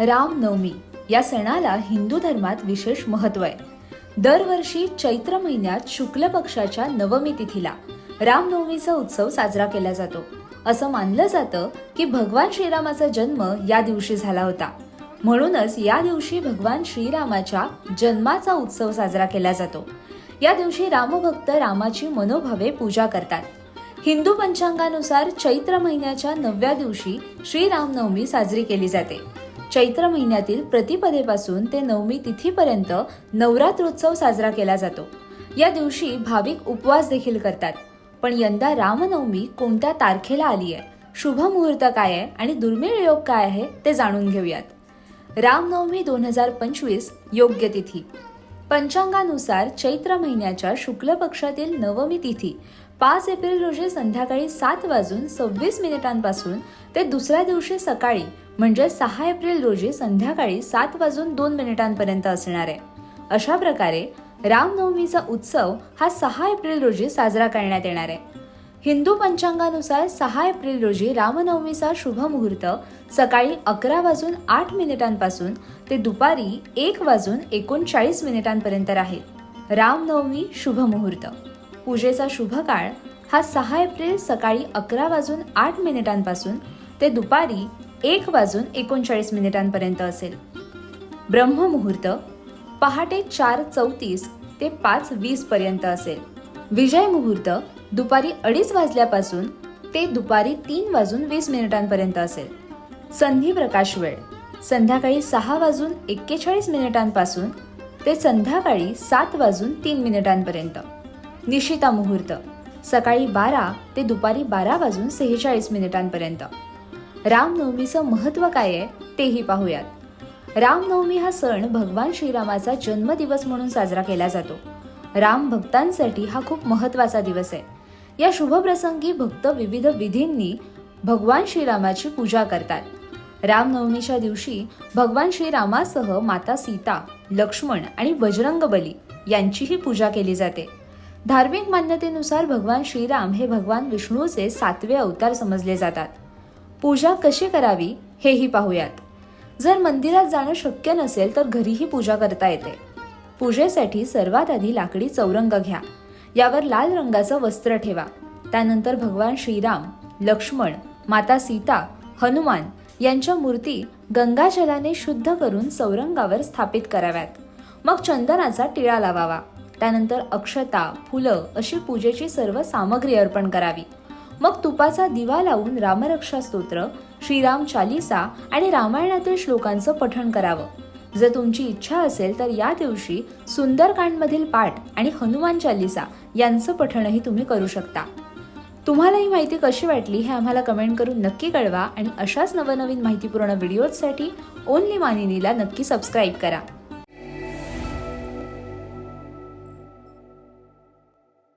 रामनवमी या सणाला हिंदू धर्मात विशेष महत्त्व आहे. दरवर्षी चैत्र महिन्यात शुक्ल पक्षाच्या नवमी तिथीला रामनवमीचा उत्सव साजरा केला जातो. असं मानलं जातं की भगवान श्रीरामाचा जन्म या दिवशी झाला होता. म्हणूनच या दिवशी भगवान श्रीरामाच्या जन्माचा उत्सव साजरा केला जातो. या दिवशी रामभक्त रामाची मनोभावे पूजा करतात. हिंदू पंचांगानुसार चैत्र महिन्याच्या नवव्या दिवशी श्रीरामनवमी साजरी केली जाते. चैत्र महिन्यातील प्रतिपदेपासून ते नवमी तिथीपर्यंत नवरात्रोत्सव साजरा केला जातो. या दिवशी भाविक उपवास देखील करतात. पण यंदा रामनवमी कोणत्या तारखेला आली आहे? शुभ मुहूर्त काय आहे आणि दुर्मिळ योग काय आहे ते जाणून घेऊयात. रामनवमी दोन हजार पंचवीस योग्य तिथी. पंचांगानुसार चैत्र महिन्याच्या शुक्ल पक्षातील नवमी तिथी पाच एप्रिल रोजी संध्याकाळी सात वाजून सव्वीस मिनिटांपासून ते दुसऱ्या दिवशी सकाळी म्हणजे सहा एप्रिल रोजी संध्याकाळी सात वाजून दोन मिनिटांपर्यंत असणार आहे. अशा प्रकारे रामनवमीचा उत्सव हा सहा एप्रिल रोजी साजरा करण्यात येणार आहे. हिंदू पंचांगानुसार सहा एप्रिल रोजी रामनवमीचा शुभ मुहूर्त सकाळी अकरा वाजून आठ मिनिटांपासून ते दुपारी एक वाजून एकोणचाळीस मिनिटांपर्यंत राहील. रामनवमी शुभ मुहूर्त. पूजेचा शुभ काळ हा सहा एप्रिल सकाळी अकरा वाजून आठ मिनिटांपासून ते दुपारी एक वाजून एकोणचाळीस मिनिटांपर्यंत असेल. ब्रह्ममुहूर्त पहाटे चार चौतीस ते पाच वीस पर्यंत असेल. विजय मुहूर्त दुपारी अडीच वाजल्यापासून ते दुपारी तीन वाजून वीस मिनिटांपर्यंत असेल. संधी प्रकाश वेळ संध्याकाळी सहा वाजून एक्केचाळीस मिनिटांपासून ते संध्याकाळी सात वाजून तीन मिनिटांपर्यंत. निशिता मुहूर्त सकाळी बारा ते दुपारी बारा वाजून सेहेचाळीस मिनिटांपर्यंत. रामनवमीचं महत्त्व काय आहे तेही पाहूयात. रामनवमी हा सण भगवान श्रीरामाचा जन्मदिवस म्हणून साजरा केला जातो. राम भक्तांसाठी हा खूप महत्त्वाचा दिवस आहे. या शुभप्रसंगी भक्त विविध विधींनी भगवान श्रीरामाची पूजा करतात. रामनवमीच्या दिवशी भगवान श्रीरामासह माता सीता लक्ष्मण आणि बजरंग बली यांचीही पूजा केली जाते. धार्मिक मान्यतेनुसार भगवान श्रीराम हे भगवान विष्णूचे सातवे अवतार समजले जातात. पूजा कशी करावी हेही पाहूयात. जर मंदिरात जाणं शक्य नसेल तर घरीही पूजा करता येते. पूजेसाठी सर्वात आधी लाकडी चौरंग घ्या. यावर लाल रंगाचं वस्त्र ठेवा. त्यानंतर भगवान श्रीराम लक्ष्मण माता सीता हनुमान यांच्या मूर्ती गंगाजलाने शुद्ध करून चौरंगावर स्थापित कराव्यात. मग चंदनाचा टिळा लावावा. त्यानंतर अक्षता फुलं अशी पूजेची सर्व सामग्री अर्पण करावी. मग तुपाचा दिवा लावून रामरक्षा स्तोत्र श्रीराम चालिसा आणि रामायणातील श्लोकांचं पठण करावं. जर तुमची इच्छा असेल तर या दिवशी सुंदरकांडमधील पाठ आणि हनुमान चालिसा यांचं पठणही तुम्ही करू शकता. तुम्हाला ही माहिती कशी वाटली हे आम्हाला कमेंट करून नक्की कळवा आणि अशाच नवनवीन माहितीपूर्ण व्हिडिओजसाठी ओनली मानिनीला नक्की सबस्क्राईब करा.